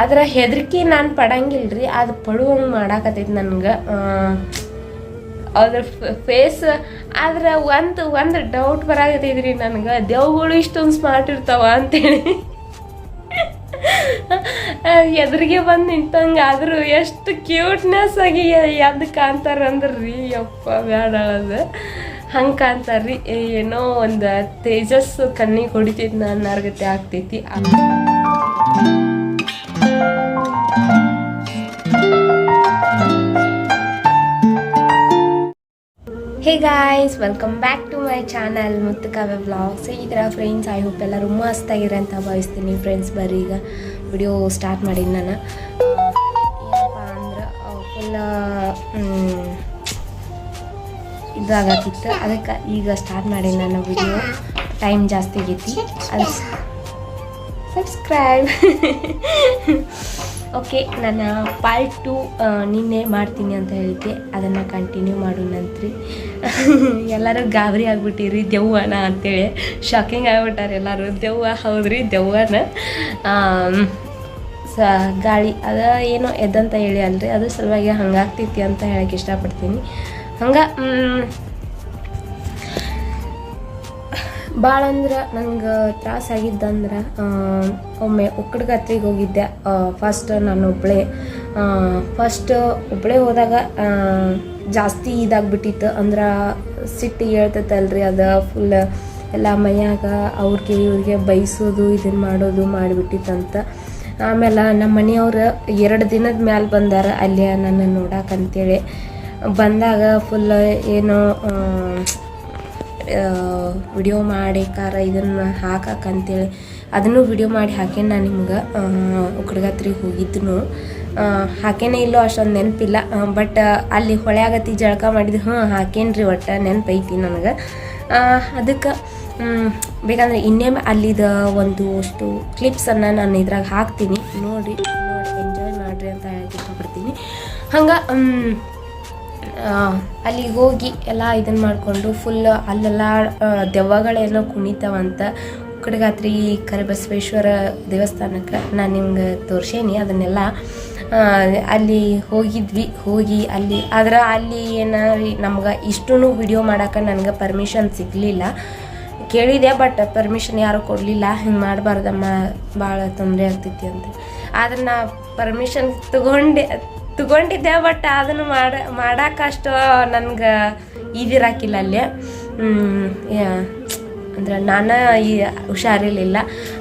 ಅದ್ರ ಹೆದರಿಕೆ ನಾನು ಪಡಂಗಿಲ್ರಿ, ಅದು ಪಡುವಂಗೆ ಮಾಡಾಕತ್ತೈತಿ ನನ್ಗೆ. ಅದ್ರ ಫೇಸ್ ಆದ್ರೆ ಒಂದು ಒಂದು ಡೌಟ್ ಬರಾಕತ್ತೈತ್ರಿ ನನಗೆ. ದೇವ್ಗಳು ಇಷ್ಟೊಂದು ಸ್ಮಾರ್ಟ್ ಇರ್ತಾವ ಅಂತೇಳಿ. ಎದುರಿಗೆ ಬಂದು ನಿಂತಂಗೆ ಆದರೂ ಎಷ್ಟು ಕ್ಯೂಟ್ನೆಸ್ ಆಗಿ ಎದ್ದು ಕಾಣ್ತಾರಂದ್ರೆ ಯಪ್ಪ ಬೇಡ ಅದು. ಹಂಗೆ ಕಾಣ್ತಾರ್ರಿ ಏನೋ ಒಂದು ತೇಜಸ್ಸು ಕಣ್ಣಿಗೆ ಹೊಡಿತೈತಿ ನನ್ನ ಅರ್ಗತೆ ಆಗ್ತೈತಿ. Hey guys welcome back to my channel Muthu blogs ಹೇಗಿದ್ದೀರಾ ಫ್ರೆಂಡ್ಸ್ ಐ ಹೋಪ್ ಎಲ್ಲರೂ ಮಸ್ತಾಗಿರ ಅಂತ ಭಾವಿಸ್ತೀನಿ. ಫ್ರೆಂಡ್ಸ್ ಬರ್ರಿ ಈಗ ವಿಡಿಯೋ ಸ್ಟಾರ್ಟ್ ಮಾಡೀನಿ ನಾನು. ಏನಪ್ಪ ಅಂದ್ರೆ ಫುಲ್ ಇದಾಗತ್ತಿತ್ತು. ಅದಕ್ಕೆ ಈಗ ಸ್ಟಾರ್ಟ್ ಮಾಡೀನಿ ನಾನು ವಿಡಿಯೋ ಟೈಮ್ ಜಾಸ್ತಿ ಆಗೈತಿ. ಅದು ಸಬ್ಸ್ಕ್ರೈಬ್ ಓಕೆ ನಾನು ಪಾರ್ಟ್ ಟು ನಿನ್ನೆ ಮಾಡ್ತೀನಿ ಅಂತ ಹೇಳಿದ್ದೆ. ಅದನ್ನು ಕಂಟಿನ್ಯೂ ಮಾಡೋಣಂತ್ರಿ ಎಲ್ಲರೂ ಗಾಬರಿ ಆಗ್ಬಿಟ್ಟಿರಿ, ದೆವ್ವನ ಅಂತೇಳಿ. ಶಾಕಿಂಗ್ ಆಗಿಬಿಟ್ಟಾರೆ ಎಲ್ಲರೂ. ದೆವ್ವ ಹೌದ್ರಿ, ದೆವ್ವನ? ಸ, ಗಾಳಿ, ಅದ ಏನೋ ಎದ್ದಂತ ಹೇಳಿ ಅಲ್ರಿ. ಅದು ಸಲುವಾಗಿ ಹಂಗಾಗ್ತೈತಿ ಅಂತ ಹೇಳಕ್ಕೆ ಇಷ್ಟಪಡ್ತೀನಿ. ಹಂಗೆ ಭಾಳ ಅಂದ್ರೆ ನಂಗೆ ತ್ರಾಸಾಗಿದ್ದಂದ್ರೆ ಒಮ್ಮೆ ಉಕ್ಕಡ್ಗತ್ರಿಗೆ ಹೋಗಿದ್ದೆ. ಫಸ್ಟ್ ನಾನು ಒಬ್ಬಳೇ ಫಸ್ಟ್ ಒಬ್ಬಳೇ ಹೋದಾಗ ಜಾಸ್ತಿ ಇದಾಗ್ಬಿಟ್ಟಿತ್ತು. ಅಂದ್ರೆ ಸಿಟ್ಟು ಹೇಳ್ತೈತಲ್ರಿ ಅದು ಫುಲ್ ಎಲ್ಲ ಮೈಯಾಗ ಅವ್ರಿಗೆ ಇವ್ರಿಗೆ ಬೈಸೋದು ಇದನ್ನು ಮಾಡೋದು ಮಾಡಿಬಿಟ್ಟಿತ್ತಂತ. ಆಮೇಲೆ ನಮ್ಮ ಮನೆಯವ್ರು ಎರಡು ದಿನದ ಮ್ಯಾಲೆ ಬಂದಾರ ಅಲ್ಲಿ ನನ್ನ ನೋಡಕ್ಕಂತೇಳಿ ಬಂದಾಗ ಫುಲ್ ಏನೋ ವಿಡಿಯೋ ಮಾಡಿ ಕಾರ ಇದನ್ನು ಹಾಕಕ್ಕಂತೇಳಿ ಅದನ್ನು ವಿಡಿಯೋ ಮಾಡಿ ಹಾಕೇನಿ ನಾನು ನಿಮ್ಗೆ. ಉಕ್ಕಡ್ಗತ್ರಿಗೆ ಹೋಗಿದ್ದನು ಹಾಕೇನೇ ಇಲ್ಲೋ ಅಷ್ಟೊಂದು ನೆನಪಿಲ್ಲ. ಬಟ್ ಅಲ್ಲಿ ಹೊಳೆಯಾಗತ್ತಿ ಜಳಕ ಮಾಡಿದ್ದು ಹ್ಞೂ ಹಾಕೇನ್ರಿ ಒಟ್ಟು ನೆನಪೈತಿ ನನಗೆ. ಅದಕ್ಕೆ ಬೇಕಂದ್ರೆ ಇನ್ನೇ ಅಲ್ಲಿದ ಒಂದು ಅಷ್ಟು ಕ್ಲಿಪ್ಸನ್ನು ನಾನು ಇದ್ರಾಗ ಹಾಕ್ತೀನಿ. ನೋಡಿ ನೋಡಿ ಎಂಜಾಯ್ ಮಾಡಿರಿ ಅಂತ ಹೇಳಕ್ಕೆ ಇಷ್ಟಪಡ್ತೀನಿ ಹಂಗೆ ಅಲ್ಲಿಗೆ ಹೋಗಿ ಎಲ್ಲ ಇದನ್ನು ಮಾಡಿಕೊಂಡು ಫುಲ್ ಅಲ್ಲೆಲ್ಲ ದೆವ್ವಗಳೆಲ್ಲ ಕುಣಿತಾವಂತ. ಉಕ್ಕಡಗಾತ್ರಿ ಕರಿಬಸವೇಶ್ವರ ದೇವಸ್ಥಾನಕ್ಕೆ ನಾನು ನಿಮ್ಗೆ ತೋರ್ಸೇನಿ ಅದನ್ನೆಲ್ಲ. ಅಲ್ಲಿ ಹೋಗಿದ್ವಿ, ಹೋಗಿ ಅಲ್ಲಿ, ಆದ್ರೆ ಅಲ್ಲಿ ಏನ ನಮ್ಗೆ ಇಷ್ಟೂ ವಿಡಿಯೋ ಮಾಡೋಕೆ ನನಗೆ ಪರ್ಮಿಷನ್ ಸಿಗಲಿಲ್ಲ. ಕೇಳಿದೆ ಬಟ್ ಪರ್ಮಿಷನ್ ಯಾರು ಕೊಡಲಿಲ್ಲ, ಹಿಂಗೆ ಮಾಡಬಾರ್ದಮ್ಮ ಭಾಳ ತೊಂದರೆ ಆಗ್ತೈತಿ ಅಂತ. ಆದ್ರೆ ನಾ ಪರ್ಮಿಷನ್ ತಗೊಂಡೆ ತಗೊಂಡಿದ್ದೆ ಬಟ್ ಅದನ್ನು ಮಾಡ, ಮಾಡಕ್ಕಷ್ಟು ನನ್ಗೆ ಇದಿರಾಕಿಲ್ಲ ಅಲ್ಲಿ. ಅಂದ್ರೆ ನಾನು ಈ ಹುಷಾರಿರ್ಲಿಲ್ಲ.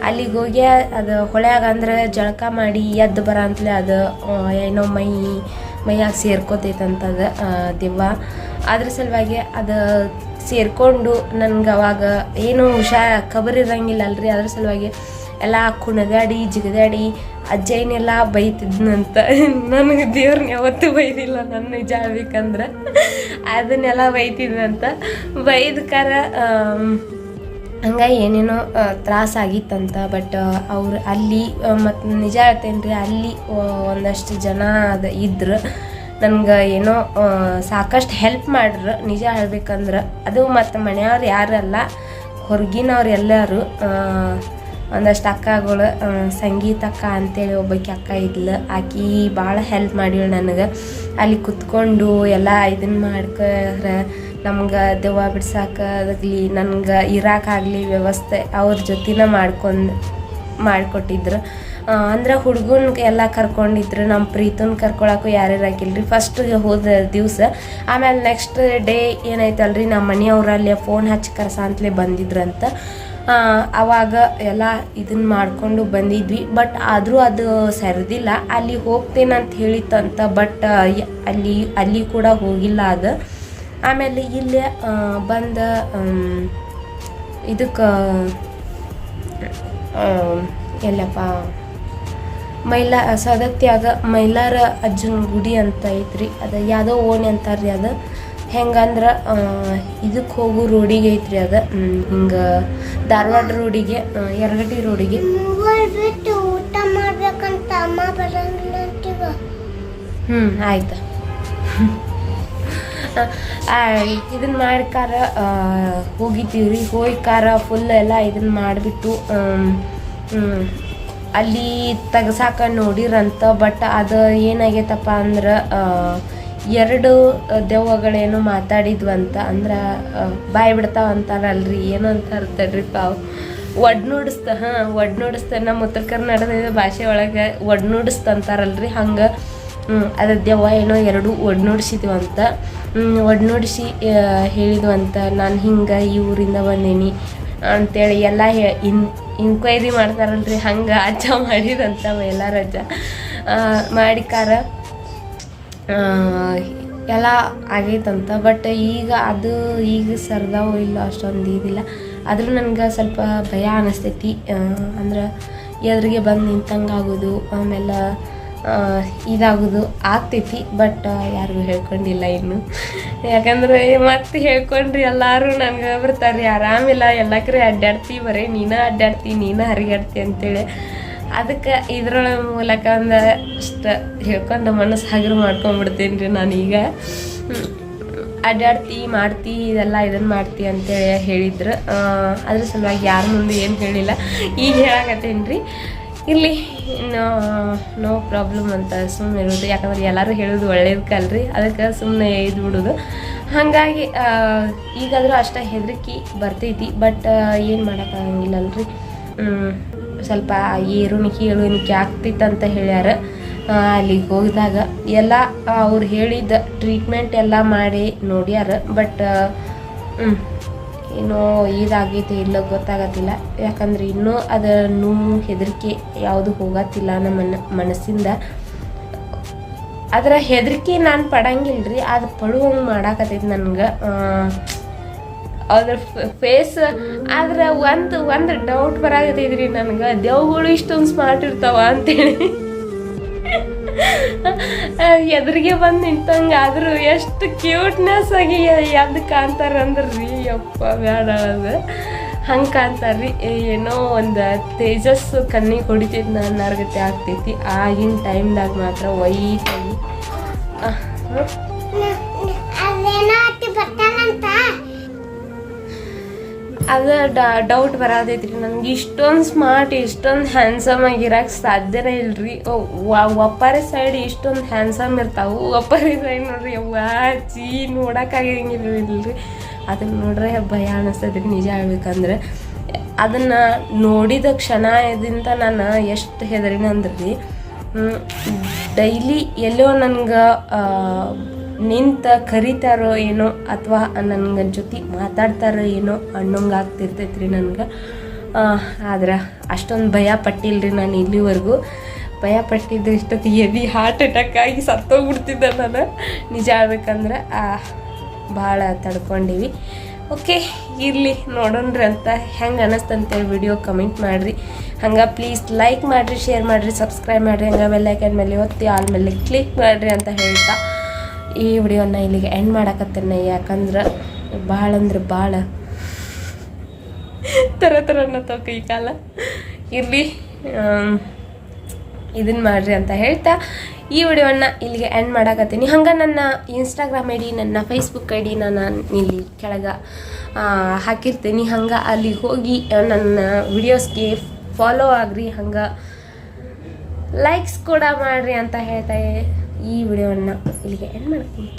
ಅಲ್ಲಿಗೆ ಹೋಗಿ ಅದು ಹೊಳ್ಯಾಗ ಅಂದ್ರೆ ಜಳಕ ಮಾಡಿ ಎದ್ದು ಬರ ಅಂತಲೇ ಅದು ಏನೋ ಮೈ, ಮೈಯಾಗ ಸೇರ್ಕೊತೈತಂತದು ದಿವ್ವ. ಅದ್ರ ಸಲುವಾಗಿ ಅದು ಸೇರ್ಕೊಂಡು ನನ್ಗೆ ಅವಾಗ ಏನು ಹುಷಾರ್ ಕಬರ್ ಇರಂಗಿಲ್ಲ ಅಲ್ರಿ. ಅದ್ರ ಸಲುವಾಗಿ ಎಲ್ಲ ಕುಣದಾಡಿ ಜಿಗದಾಡಿ ಅಜ್ಜಯ್ಯನೆಲ್ಲ ಬೈತಿದ್ನಂತ. ನನಗೆ ದೇವ್ರನ್ನ ಯಾವತ್ತೂ ಬೈದಿಲ್ಲ ನನ್ನ ನಿಜ ಆಗ್ಬೇಕಂದ್ರೆ. ಅದನ್ನೆಲ್ಲ ಬೈತಿದ್ನಂತ. ಬೈದ್ಕಾರ ಹಂಗೆ ಏನೇನೋ ತ್ರಾಸ ಆಗಿತ್ತಂತ. ಬಟ್ ಅವ್ರು ಅಲ್ಲಿ ಮತ್ತು ನಿಜ ಹೇಳ್ತೇನೆ ಅಲ್ಲಿ ಒಂದಷ್ಟು ಜನ ಅದು ಇದ್ರು. ನನ್ಗೆ ಏನೋ ಸಾಕಷ್ಟು ಹೆಲ್ಪ್ ಮಾಡ್ರು. ನಿಜ ಹೇಳ್ಬೇಕಂದ್ರೆ. ಅದು ಮತ್ತು ಮನೆಯವ್ರು ಯಾರಲ್ಲ, ಹೊರಗಿನವ್ರು ಎಲ್ಲರೂ ಒಂದಷ್ಟು ಅಕ್ಕಗಳು ಸಂಗೀತ ಅಕ್ಕ ಅಂತೇಳಿ ಒಬ್ಬಾಕಿ ಅಕ್ಕ ಇದ್ಲು. ಆಕಿ ಭಾಳ ಹೆಲ್ಪ್ ಮಾಡಿಳು ನನಗೆ. ಅಲ್ಲಿ ಕುತ್ಕೊಂಡು ಎಲ್ಲ ಇದನ್ನ ಮಾಡ್ಕರ ನಮ್ಗೆ ದೆವ್ವ ಬಿಡ್ಸಾಕಾಗಲಿ ನನ್ಗೆ ಇರಾಕಾಗಲಿ ವ್ಯವಸ್ಥೆ ಅವ್ರ ಜೊತೆನ ಮಾಡ್ಕೊಂಡು, ಮಾಡಿಕೊಟ್ಟಿದ್ರು. ಅಂದ್ರೆ ಹುಡುಗನ್ ಎಲ್ಲ ಕರ್ಕೊಂಡಿದ್ರು. ನಮ್ಮ ಪ್ರೀತನ್ ಕರ್ಕೊಳಕ್ಕೂ ಯಾರ್ಯಾರು ಹಾಕಿಲ್ರಿ ಫಸ್ಟ್ ಹೋದ ದಿವಸ, ಆಮೇಲೆ ನೆಕ್ಸ್ಟ್ ಡೇ ಏನಾಯ್ತಲ್ರಿ ನಮ್ಮ ಮನೆಯವ್ರಲ್ಲಿ ಫೋನ್ ಹಚ್ಚಿ ಕರ್ಸ ಅಂತಲೇ ಬಂದಿದ್ರಂತ. ಆ, ಅವಾಗ ಎಲ್ಲ ಇದನ್ನ ಮಾಡ್ಕೊಂಡು ಬಂದಿದ್ವಿ. ಬಟ್ ಆದರೂ ಅದು ಸರಿದಿಲ್ಲ. ಅಲ್ಲಿ ಹೋಗ್ತೇನಂತ ಹೇಳಿತ್ತಂತ ಬಟ್ ಅಲ್ಲಿ ಅಲ್ಲಿ ಕೂಡ ಹೋಗಿಲ್ಲ ಅದು. ಆಮೇಲೆ ಇಲ್ಲೇ ಬಂದ ಇದಕ್ಕೆ ಎಲ್ಲಪ್ಪ ಮೈಲಾ ಸದತ್ಯಾಗ ಮೈಲಾರ ಅಜ್ಜನ ಗುಡಿ ಅಂತ ಐತ್ರಿ. ಅದು ಯಾವುದೋ ಓಣಿ ಅಂತಾರ್ರಿ ಅದು. ಹೆಂಗಂದ್ರೆ ಇದಕ್ಕೆ ಹೋಗೋ ರೋಡಿಗೆ ಐತ್ರಿ ಅದು. ಹಿಂಗೆ ಧಾರವಾಡ ರೋಡಿಗೆ ಎರಗಟ್ಟಿ ಯರಗಟ್ಟಿ ರೋಡಿಗೆ. ಊಟ ಮಾಡ್ಬೇಕಂತ ಅಮ್ಮ ಬರಂಗಿಲ್ಲ ಹ್ಮ್ ಹ್ಞೂ ಆಯ್ತು ಇದನ್ನ ಮಾಡ್ಕಾರ ಹೋಗಿದ್ದೀವಿ ರೀ ಹೋಗಿ ಕಾರ ಫುಲ್ ಎಲ್ಲ ಇದನ್ನ ಮಾಡಿಬಿಟ್ಟು ಅಲ್ಲಿ ತೆಗ್ಸಾಕ ನೋಡಿರಂತ ಬಟ್ ಅದು ಏನಾಗೈತಪ್ಪ ಅಂದ್ರೆ ಎರಡು ದೆವ್ವಗಳೇನು ಅಂತ ಅಂದ್ರೆ ಬಾಯಿ ಬಿಡ್ತಾವಂತಾರಲ್ರಿ ಏನು ಅಂತಾರ ತಡ್ರಿ ಪಾವ್. ಒಡ್ ನುಡಿಸ್ತ, ಹಾಂ, ಒಡ್ ನುಡಿಸ್ತ, ನಮ್ಮ ಉತ್ತರ ಕರ್ನಾಟಕದ ಭಾಷೆ ಒಳಗೆ ಒಡ್ ನುಡಿಸ್ತ ಅಂತಾರಲ್ರಿ, ಹಂಗೆ ಅದು ದೆವ್ವ ಏನೋ ಎರಡು ಒಡ್ ಅಂತ. ಒಡ್ ಹೇಳಿದ್ವು ಹೇಳಿದ್ವಂತ ನಾನು ಹಿಂಗೆ ಈ ಊರಿಂದ ಬಂದೀನಿ ಅಂತೇಳಿ ಎಲ್ಲ ಇನ್ ಇನ್ಕ್ವೈರಿ ಮಾಡ್ತಾರಲ್ರಿ, ಹಂಗೆ ಅಜ್ಜ ಮಾಡಿದಂತ ಎಲ್ಲ ರಜಾ ಮಾಡಿಕಾರ ಎಲ್ಲ ಆಗೈತಂತ ಬಟ್ ಈಗ ಅದು ಈಗ ಸರ್ದಾವೋ ಇಲ್ಲ ಅಷ್ಟೊಂದು ಇದಿಲ್ಲ. ಆದರೂ ನನಗೆ ಸ್ವಲ್ಪ ಭಯ ಅನ್ನಿಸ್ತೈತಿ ಅಂದ್ರೆ ಎದುರಿಗೆ ಬಂದು ನಿಂತಂಗೆ ಆಗೋದು ಆಮೇಲೆ ಇದಾಗೋದು ಆಗ್ತೈತಿ ಬಟ್ ಯಾರಿಗೂ ಹೇಳ್ಕೊಂಡಿಲ್ಲ ಇನ್ನು. ಯಾಕಂದ್ರೆ ಮತ್ತೆ ಹೇಳ್ಕೊಂಡ್ರಿ ಎಲ್ಲರೂ ನನಗೆ ಬರ್ತಾರೆ ಆರಾಮಿಲ್ಲ ಎಲ್ಲ ಕಡೆ ಅಡ್ಡಾಡ್ತಿ ಬರೀ, ನೀನ ಅಡ್ಡಾಡ್ತಿ ನೀನ ಹರಿಗಾಡ್ತಿ ಅಂತೇಳಿ. ಅದಕ್ಕೆ ಇದ್ರೊಳ ಮೂಲಕ ಒಂದು ಅಷ್ಟು ಹೇಳ್ಕೊಂಡು ಮನಸ್ಸು ಹಗರು ಮಾಡ್ಕೊಂಡ್ಬಿಡ್ತೀನಿ ರೀ ನಾನೀಗ. ಅಡ್ಡಾಡ್ತಿ ಮಾಡ್ತಿ, ಇದೆಲ್ಲ ಇದನ್ನು ಮಾಡ್ತಿ ಅಂತೇಳಿ ಹೇಳಿದ್ರು. ಅದ್ರ ಸಲುವಾಗಿ ಯಾರ ಮುಂದೆ ಏನು ಹೇಳಿಲ್ಲ. ಈಗ ಹೇಳಕತ್ತೇನು ರೀ ಇಲ್ಲಿ ನೋ ನೋ ಪ್ರಾಬ್ಲಮ್ ಅಂತ ಸುಮ್ಮನೆ ಇರೋದು. ಯಾಕಂದ್ರೆ ಎಲ್ಲರೂ ಹೇಳೋದು ಒಳ್ಳೇದಕ್ಕಲ್ರಿ ಅದಕ್ಕೆ ಸುಮ್ಮನೆ ಇದು ಬಿಡೋದು. ಹಾಗಾಗಿ ಈಗಾದರೂ ಅಷ್ಟ ಹೆದರಿಕೆ ಬರ್ತೈತಿ. ಬಟ್ ಏನು ಮಾಡೋಕ್ಕಾಗಂಗಿಲ್ಲಲ್ರಿ ಹ್ಮ್. ಸ್ವಲ್ಪ ಏರುಣಿಕೆ ಏಳುಣಿಕೆ ಅಂತ ಹೇಳ್ಯಾರ. ಅಲ್ಲಿಗೆ ಹೋಗಿದಾಗ ಎಲ್ಲ ಅವ್ರು ಹೇಳಿದ ಟ್ರೀಟ್ಮೆಂಟ್ ಎಲ್ಲ ಮಾಡಿ ನೋಡ್ಯಾರ. ಬಟ್ ಏನೋ ಇದಾಗೈತೆ ಇಲ್ಲ ಗೊತ್ತಾಗತ್ತಿಲ್ಲ. ಯಾಕಂದ್ರೆ ಇನ್ನೂ ಅದರ ನೋವು ಹೆದರಿಕೆ ಯಾವುದು ಹೋಗತ್ತಿಲ್ಲ ನಮ್ಮ ಮನಸ್ಸಿಂದ. ಅದರ ಹೆದರಿಕೆ ನಾನು ಪಡಂಗಿಲ್ಲ ರೀ ಅದು ಪಡುವಂಗೆ ಮಾಡಾಕತ್ತೈತಿ ನನ್ಗೆ. ಅದ್ರ ಫೇಸ್ ಆದ್ರೆ ಒಂದು ಒಂದು ಡೌಟ್ ಬರಾಗತ್ತೈತ್ರಿ ನನಗೆ. ದೇವ್ಗಳು ಇಷ್ಟೊಂದು ಸ್ಮಾರ್ಟ್ ಇರ್ತಾವ ಅಂತೇಳಿ. ಎದುರಿಗೆ ಬಂದು ನಿಂತಂಗೆ ಆದ್ರೂ ಎಷ್ಟು ಕ್ಯೂಟ್ನೆಸ್ ಆಗಿ ಎದ್ದು ಕಾಣ್ತಾರ ಅಂದ್ರಿ ಯಪ್ಪ ಬೇಡ ಅದು. ಹಂಗೆ ಕಾಣ್ತಾರ್ರಿ. ಏನೋ ಒಂದು ತೇಜಸ್ಸು ಕಣ್ಣಿಗೆ ಹೊಡಿತೈತಿ ನನ್ನ ಅರ್ಗತೆ ಆಗ್ತೈತಿ. ಆಗಿನ ಟೈಮ್ದಾಗ ಮಾತ್ರ ವೈಟ್ ಅದ ಡೌಟ್ ಬರೋದೈತ್ರಿ ನನಗೆ ಇಷ್ಟೊಂದು ಸ್ಮಾರ್ಟ್ ಇಷ್ಟೊಂದು ಹ್ಯಾಂಡ್ಸಮ್ ಆಗಿರಕ್ಕೆ ಸಾಧ್ಯನೇ ಇಲ್ರಿ. ಒಪ್ಪಾರೆ ಸೈಡ್ ಇಷ್ಟೊಂದು ಹ್ಯಾಂಡ್ಸಮ್ ಇರ್ತಾವು. ಒಪ್ಪಾರಿ ಸೈಡ್ ನೋಡ್ರಿ, ಯವ್ವಾ, ಚೀ ಇಲ್ರಿ. ಅದನ್ನ ನೋಡ್ರೆ ಭಯ ಅನಿಸ್ತದ್ರಿ ನಿಜ ಹೇಳ್ಬೇಕಂದ್ರೆ. ಅದನ್ನು ನೋಡಿದ ಕ್ಷಣದಿಂದ ನಾನು ಎಷ್ಟು ಹೆದರಿನ ರೀ ಡೈಲಿ ಎಲ್ಲೋ ನನ್ಗೆ ನಿಂತ ಕರಿತಾರೋ ಏನೋ ಅಥವಾ ನನ್ಗೆ ಜೊತೆ ಮಾತಾಡ್ತಾರೋ ಏನೋ ಅನ್ನೋಂಗೆ ಆಗ್ತಿರ್ತೈತೆ ರೀ ನನಗೆ ಆದ್ರೆ ಅಷ್ಟೊಂದು ಭಯ ಪಟ್ಟಿಲ್ರಿ ನಾನು ಇಲ್ಲಿವರೆಗೂ. ಭಯ ಪಟ್ಟಿದ್ದು ಇಷ್ಟೊತ್ತಿಗೆ ಎದಿ ಹಾರ್ಟ್ ಅಟ್ಯಾಕ್ ಆಗಿ ಸತ್ತೋಗ್ಬಿಡ್ತಿದ್ದೆ ನಾನು. ನಿಜ ಹೇಳ್ಬೇಕಂದ್ರೆ ಭಾಳ ತಡ್ಕೊಂಡಿವಿ. ಓಕೆ ಇರಲಿ ನೋಡೋಣ್ರಿ ಅಂತ ಹೆಂಗೆ ಅನ್ನಿಸ್ತಂತೇಳಿ ವಿಡಿಯೋ ಕಮೆಂಟ್ ಮಾಡಿರಿ. ಹಂಗೆ ಪ್ಲೀಸ್ ಲೈಕ್ ಮಾಡಿರಿ ಶೇರ್ ಮಾಡಿರಿ ಸಬ್ಸ್ಕ್ರೈಬ್ ಮಾಡಿರಿ. ಹಂಗೆ ಬೆಲ್ಲೈಕನ್ ಮೇಲೆ ಒತ್ತಿ ಆಲ್ ಮೇಲೆ ಕ್ಲಿಕ್ ಮಾಡಿರಿ ಅಂತ ಹೇಳ್ತಾ. ಈ ವಿಡಿಯೋನ ಇಲ್ಲಿಗೆ ಎಂಡ್ ಮಾಡಕತ್ತೇನೆ ಯಾಕಂದ್ರೆ ಭಾಳ ಅಂದ್ರೆ ಭಾಳ ಥರ ಥರ ಅನ್ನತ್ತವ ಕೈ ಕಾಲ ಇರಲಿ ಇದನ್ನು ಮಾಡ್ರಿ ಅಂತ ಹೇಳ್ತಾ ಈ ವಿಡಿಯೋನ ಇಲ್ಲಿಗೆ ಎಂಡ್ ಮಾಡಕತ್ತೀನಿ. ಹಂಗೆ ನನ್ನ ಇನ್ಸ್ಟಾಗ್ರಾಮ್ ಐ ಡಿ ನನ್ನ ಫೇಸ್ಬುಕ್ ಐ ಡಿನ ನಾನು ಇಲ್ಲಿ ಕೆಳಗೆ ಹಾಕಿರ್ತೀನಿ. ಹಂಗೆ ಅಲ್ಲಿಗೆ ಹೋಗಿ ನನ್ನ ವಿಡಿಯೋಸ್ಗೆ ಫಾಲೋ ಆಗ್ರಿ. ಹಂಗೆ ಲೈಕ್ಸ್ ಕೂಡ ಮಾಡ್ರಿ ಅಂತ ಹೇಳ್ತಾ ಈ ವಿಡಿಯೋನ ಇಲ್ಲಿಗೆ ಎಂಡ್ ಮಾಡ್ತೀನಿ